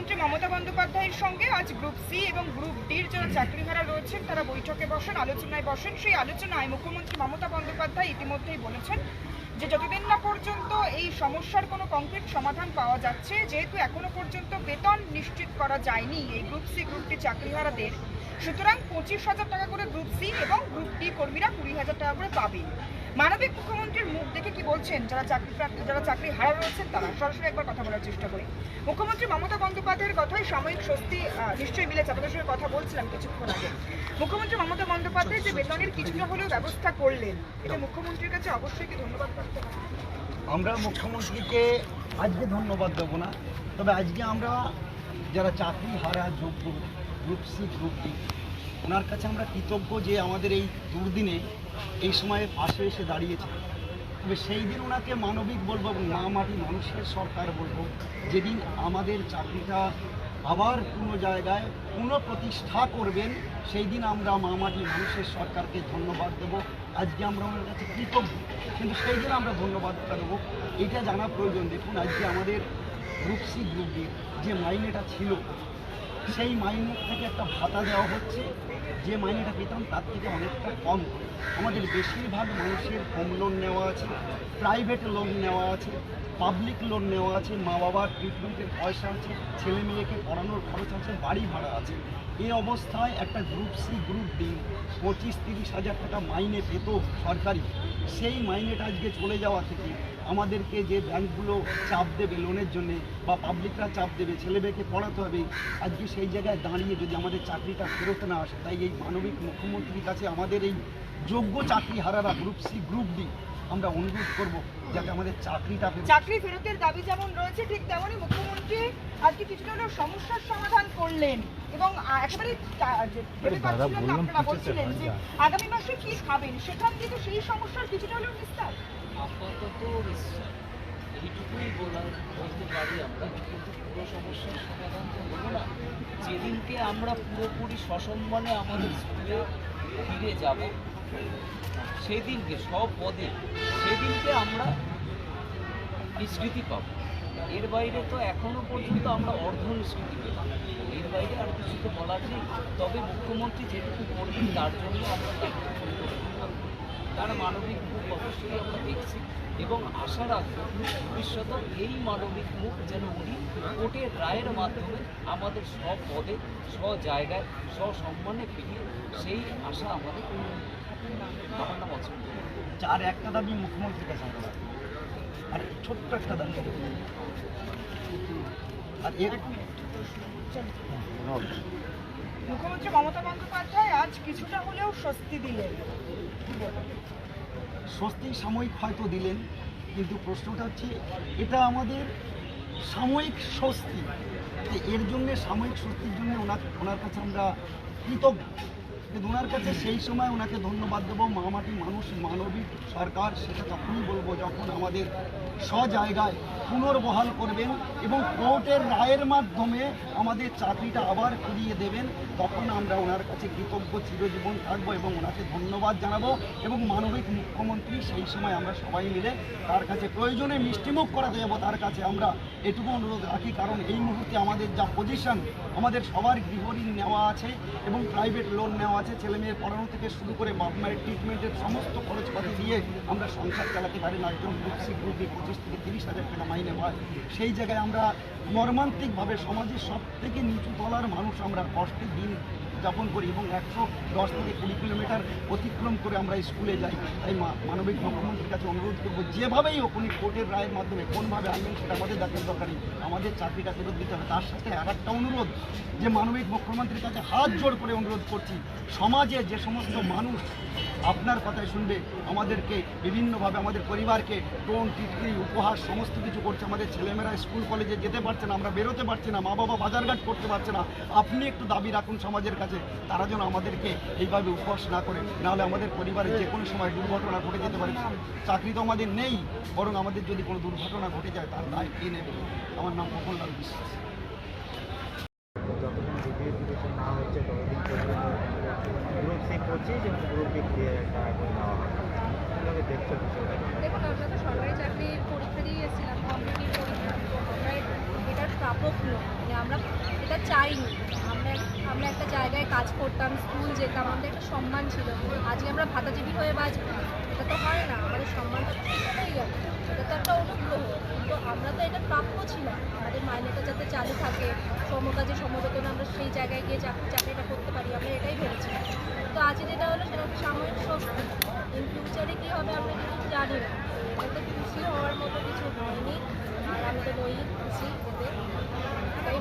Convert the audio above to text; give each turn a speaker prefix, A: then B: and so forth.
A: মুখ্যমন্ত্রী মমতা বন্দ্যোপাধ্যায়ের সঙ্গে আজ গ্রুপ সি এবং গ্রুপ ডির যারা চাকরিহারা রয়েছেন, তারা বৈঠকে বসেন, আলোচনায় বসেন। সেই আলোচনায় মুখ্যমন্ত্রী মমতা বন্দ্যোপাধ্যায় ইতিমধ্যেই বলেছেন যে, যতদিন না পর্যন্ত এই সমস্যার কোনো কংক্রিট সমাধান পাওয়া যাচ্ছে, যেহেতু এখনও পর্যন্ত বেতন নিশ্চিত করা যায়নি এই গ্রুপ সি, গ্রুপ ডি চাকরিহারাদের, সুতরাং পঁচিশ হাজার টাকা করে গ্রুপ সি এবং গ্রুপ ডি কর্মীরা কুড়ি হাজার টাকা করে পাবেন। মানবিক মুখ্যমন্ত্রীর মুখ দেখে কি বলছেন? যারা চাকরি প্রার্থী যারা চাকরি হারা রয়েছেন তারা সরাসরি একবার কথা বলার চেষ্টা করি। মুখ্যমন্ত্রী মমতা বন্দ্যোপাধ্যায়ের কথাই সাময়িক স্বস্তি নিশ্চয়ই মিলেছে আপনাদের সঙ্গে কথা বলছিলাম কিছুক্ষণ আগে। মুখ্যমন্ত্রী মমতা বন্দ্যোপাধ্যায় যে বেতনের কিছুটা হলেও ব্যবস্থা করলেন, এটা মুখ্যমন্ত্রীর কাছে অবশ্যই কি ধন্যবাদ করতে
B: আমরা মুখ্যমন্ত্রীকে আজকে ধন্যবাদ দেবো না। তবে আজকে আমরা যারা চাকরি হারা যোগ্য গ্রুপ সি গ্রুপ ডি ওনার কাছে আমরা কৃতজ্ঞ যে আমাদের এই দুর্দিনে এই সময়ে পাশে এসে দাঁড়িয়েছে। তবে সেই দিন ওনাকে মানবিক বলব এবং মা মাটি মানুষের সরকার বলব, যেদিন আমাদের চাকরিটা আবার কোনো জায়গায় পুনঃপ্রতিষ্ঠা করবেন, সেই দিন আমরা মা মাটি মানুষের সরকারকে ধন্যবাদ দেবো। আজকে আমরা ওনার কাছে কৃতজ্ঞ, কিন্তু সেই দিন আমরা ধন্যবাদটা দেবো। এটা জানা প্রয়োজন। দেখুন, আজকে আমাদের গ্রুপ সি গ্রুপ যে মাইনেটা ছিল সেই মাইনে থেকে একটা ভাতা দেওয়া হচ্ছে। যে মাইনেটা পেতাম তার থেকে অনেকটা কম। আমাদের বেশিরভাগ মানুষের হোম লোন নেওয়া আছে প্রাইভেট লোন নেওয়া আছে পাবলিক লোন নেওয়া আছে মা বাবার ট্রিটমেন্টের পয়সা আছে, ছেলে মেয়েকে পড়ানোর খরচ আছে, বাড়ি ভাড়া আছে। এই অবস্থায় একটা গ্রুপ সি গ্রুপ ডি পঁচিশ তিরিশ হাজার টাকা মাইনে পেত সরকারি। সেই মাইনেটা আজকে চলে যাওয়া থেকে আমাদেরকে যে ব্যাংকগুলো চাপ দেবে লোনের জন্য বা পাবলিকরা চাপ দেবে, ছেলে মেয়েকে পড়াতে হবে, আজকে সেই জায়গায় দাঁড়িয়ে যদি আমাদের চাকরিটা ফেরত না আসে তাই এই মানবিক মুখ্যমন্ত্রীর কাছে আমাদের এই যোগ্য চাকরি হারারা গ্রুপ সি গ্রুপ ডি আমরা অনুরোধ করব যাতে আমাদের চাকরিটা
A: চাকরি ফেরতের দাবি যেমন রয়েছে ঠিক তেমনই মুখ্যমন্ত্রী আজকে কিছুটা হলেও সমস্যার সমাধান করলেন। এবং একেবারে আপনারা বলছিলেন যে আগামী মাসে কি খাবেন? সেখান থেকে সেই সমস্যার কিছুটা হলেও নিস্তার
C: আপাতত এইটুকুই বলার বলতে পারি আমরা কিন্তু পুরো সমস্যার সমাধান না যেদিনকে আমরা পুরোপুরি সসম্মানে আমাদের স্কুলে ফিরে যাব, সেদিনকে, সব পদে, সেদিনকে আমরা নিষ্কৃতি পাব। এর বাইরে তো এখনও পর্যন্ত আমরা অর্ধ নিষ্কৃতি পেলাম। এর বাইরে আর কিছু তো বলার নেই। তবে মুখ্যমন্ত্রী যেটুকু করবেন, তার জন্য আমরা তার মানবিক মুখ অবশ্যই আমরা দেখছি। এবং আশা রাখব ভবিষ্যতে এই মানবিক মুখ যেন উনি কোর্টের রায়ের মাধ্যমে আমাদের সব পদে স্ব জায়গায় সসম্মানে ফিরিয়ে সেই আশা আমাদের আমার নাম
B: চার একটা দাবি মুখ্যমন্ত্রীর কাছে। আর ছোট্ট একটা দাবি আর এর
A: মুখ্যমন্ত্রী মমতা বন্দ্যোপাধ্যায় আজ কিছুটা হলেও স্বস্তি দিলেন?
B: স্বস্তি সাময়িক হয়তো দিলেন, কিন্তু প্রশ্নটা হচ্ছে, এটা আমাদের সাময়িক স্বস্তি। এর জন্য, সাময়িক স্বস্তির জন্য ওনার ওনার কাছে আমরা কৃতজ্ঞ। কিন্তু ওনার কাছে সেই সময় ওনাকে ধন্যবাদ দেবো। মামাটি মানুষ, মানবিক সরকার, সেটা তখনই বলব যখন আমাদের স্ব জায়গায় পুনর্বহাল করবেন এবং কোর্টের রায়ের মাধ্যমে আমাদের চাকরিটা আবার ফিরিয়ে দেবেন, তখন আমরা ওনার কাছে কৃতজ্ঞ চিরজীবন থাকব এবং ওনাকে ধন্যবাদ জানাব এবং মানবিক মুখ্যমন্ত্রী সেই সময় আমরা সবাই মিলে তার কাছে প্রয়োজনে মিষ্টিমুখ করাতে যাব তার কাছে আমরা এটুকু অনুরোধ রাখি, কারণ এই মুহূর্তে আমাদের যা পজিশন আমাদের সবার গৃহঋণ নেওয়া আছে এবং প্রাইভেট লোন নেওয়া আছে ছেলে মেয়ের পড়ানো থেকে শুরু করে বাপ মায়ের ট্রিটমেন্টের সমস্ত খরচপাতি দিয়ে আমরা সংসার চালাতে পারি না। একজন গ্রুপ সি গ্রুপে পঁচিশ থেকে তিরিশ হাজার টাকা মাইনে হয় সেই জায়গায় আমরা মর্মান্তিকভাবে সমাজের সব থেকে নিচু তলার মানুষ আমরা কষ্টে দিন যাপন করি এবং একশো দশ থেকে কুড়ি কিলোমিটার অতিক্রম করে আমরা স্কুলে যাই। তাই মানবিক মুখ্যমন্ত্রীর কাছে অনুরোধ করব, যেভাবেই হোক উনি কোর্টের রায়ের মাধ্যমে কোনভাবে আনবেন সেটা আমাদের দেখার দরকারি আমাদের চাকরিটা ফেরত দিতে হবে। তার সাথে আর একটা অনুরোধ, যে মানবিক মুখ্যমন্ত্রীর কাছে হাত জোড় করে অনুরোধ করছি, সমাজে যে সমস্ত মানুষ আপনার কথাই শুনবে, আমাদেরকে বিভিন্নভাবে, আমাদের পরিবারকে টোন, টিটকি, উপহার, সমস্ত কিছু করছে। আমাদের ছেলেমেয়েরা স্কুল, কলেজে যেতে পারছে না, আমরা বেরোতে পারছি না মা বাবা বাজারঘাট করতে পারছে না। আপনি একটু দাবি রাখুন সমাজের কাছে। তারা যেন আমাদেরকে এইভাবে উপহাস না করে নাহলে আমাদের পরিবারে যে কোনো সময় দুর্ঘটনা ঘটে যেতে পারে। চাকরি তো আমাদের নেই বরং আমাদের যদি কোনো দুর্ঘটনা ঘটে যায় তার দায় কে নেবে? আমার নাম কমললাল বিশ্বাস।
D: দেখুন আমরা তো সরকারি চাকরির পরীক্ষা দিয়ে এসেছিলাম কম্পিটিটিভ পরীক্ষা আমরা এটার প্রাপক নই মানে আমরা চাইনি। আমরা একটা জায়গায় কাজ করতাম, স্কুল যেতাম, আমাদের একটা সম্মান ছিল। আজকে আমরা ভাতাজীবী হয়ে বাঁচবো। এটা তো হয় না, আমাদের সম্মানটা এটা তো একটা অনুগ্রহ। কিন্তু আমরা তো এটা প্রাপ্য ছিলাম। আমাদের মাইনেটা যাতে চালু থাকে, সমকাজে সমবেতনে আমরা সেই জায়গায় গিয়ে চাকরি চাকরিটা করতে পারি, আমরা এটাই ভেবেছিলাম তো আজকে যেটা হলো সেটা সাময়িক স্বস্তি। ইন ফিউচারে কী হবে আমরা কিন্তু জানি না। এটাতে খুশি হওয়ার মতো কিছু হয়নি। আর আমি তো নই খুশি, এতে এটাই